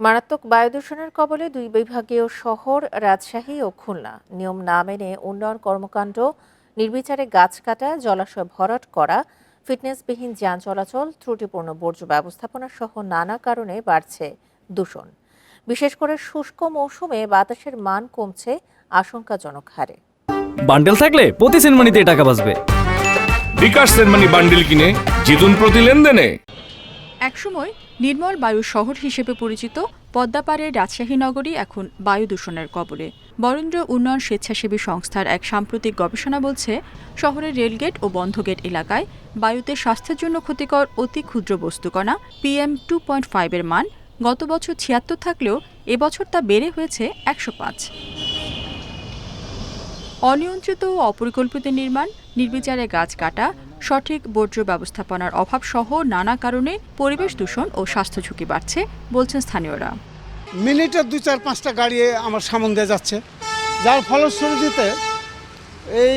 মারাত্মক বায়ু দূষণের কবলে দুই বিভাগীয় শহর রাজশাহী ও খুলনা। নিয়ম না মেনে উন্নয়ন কর্মকাণ্ড নির্বিচারে গাছ কাটা জলাশয় ভরাট করা ফিটনেসবিহীন যান চলাচল ত্রুটিপূর্ণ বর্জ্য ব্যবস্থাপনা সহ নানা কারণে বাড়ছে দূষণ। বিশেষ করে শুষ্ক মৌসুমে বাতাসের মান কমছে আশঙ্কাজনক হারে। বান্ডেল থাকলে প্রতি সেনমানিতে টাকা বাঁচবে। বিকাশ সেনমানি বান্ডিল কিনে জিতুন প্রতি লেনদেনে। একসময় নির্মল বায়ু শহর হিসেবে পরিচিত। পদ্মাপাড়ের রাজশাহী নগরী এখন বায়ু দূষণের কবলে। বরেন্দ্র উন্নয়ন স্বেচ্ছাসেবী সংস্থার এক সাম্প্রতিক গবেষণা বলছে, শহরের রেলগেট ও বন্ধগেট এলাকায় বায়ুতে স্বাস্থ্যের জন্য ক্ষতিকর অতি ক্ষুদ্র বস্তুকণা পিএম টু পয়েন্ট ফাইভের মান গত বছর ছিয়াত্তর থাকলেও এবছর তা বেড়ে হয়েছে একশো পাঁচ। অনিয়ন্ত্রিত ও অপরিকল্পিত নির্মাণ, নির্বিচারে গাছ কাটা সঠিক বর্জ্য ব্যবস্থাপনার অভাব সহ নানা কারণে পরিবেশ দূষণ ও স্বাস্থ্য ঝুঁকি বাড়ছে বলছেন স্থানীয়রা। মিনিটে দু চার পাঁচটা গাড়ি আমার সামন দিয়ে যাচ্ছে। যার ফলশ্রুতিতে এই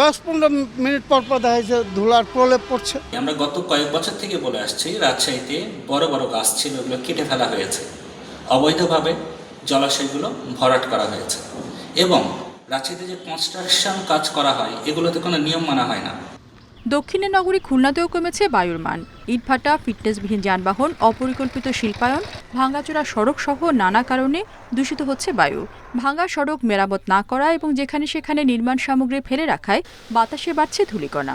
দশ পনেরো মিনিট পর পর দেখা যাচ্ছে ধুলার প্রলেপ পড়ছে। আমরা গত কয়েক বছর থেকে বলে আসছি রাজশাহীতে বড় বড় গাছ ছিল ওগুলো কেটে ফেলা হয়েছে। অবৈধভাবে জলাশয়গুলো ভরাট করা হয়েছে। এবং রাজশাহীতে যে কনস্ট্রাকশন কাজ করা হয়, এগুলোতে কোনো নিয়ম মানা হয় না। দক্ষিণের নগরী খুলনাতেও কমেছে বায়ুর মান। ইটভাটা, ফিটনেসবিহীন যানবাহন, অপরিকল্পিত শিল্পায়ন ভাঙ্গাচোরা সড়ক সহ নানা কারণে দূষিত হচ্ছে বায়ু। ভাঙ্গা সড়ক মেরামত না করা এবং যেখানে সেখানে নির্মাণ সামগ্রী ফেলে রাখায় বাতাসে বাড়ছে ধূলিকণা।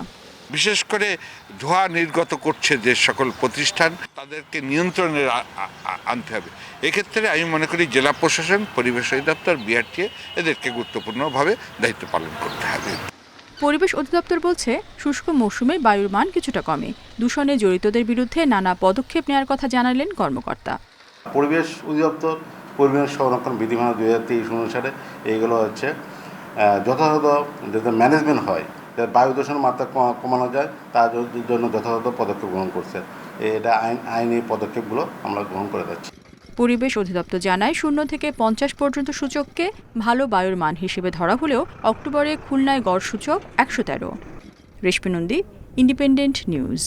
বিশেষ করে ধোঁয়া নির্গত করছে যে সকল প্রতিষ্ঠান তাদেরকে নিয়ন্ত্রণে আনতে হবে। এক্ষেত্রে আমি মনে করি জেলা প্রশাসন পরিবেশ অধিদপ্তর বিআরটিএ এদেরকে গুরুত্বপূর্ণভাবে দায়িত্ব পালন করতে হবে। পরিবেশ অধিদপ্তর বলছে শুষ্ক মৌসুমে বায়ুর মান কিছুটা কমে। দূষণে জড়িতদের বিরুদ্ধে নানা পদক্ষেপ নেওয়ার কথা জানালেন কর্মকর্তা। পরিবেশ অধিদপ্তর পরিবেশ সংরক্ষণ বিধিমালা দুই হাজার তেইশ অনুসারে এইগুলো হচ্ছে যথাযথ যাতে ম্যানেজমেন্ট হয় যাতে বায়ু দূষণের মাত্রা কমানো যায়, তার জন্য যথাযথ পদক্ষেপ গ্রহণ করছে। এটা আইন, আইনি পদক্ষেপগুলো আমরা গ্রহণ করে যাচ্ছি। পরিবেশ অধিদপ্তর জানায়, শূন্য থেকে পঞ্চাশ পর্যন্ত সূচককে ভালো বায়ুর মান হিসেবে ধরা হলেও অক্টোবরে খুলনায় গড় সূচক একশো তেরো। Reshmi Nandi, independent news.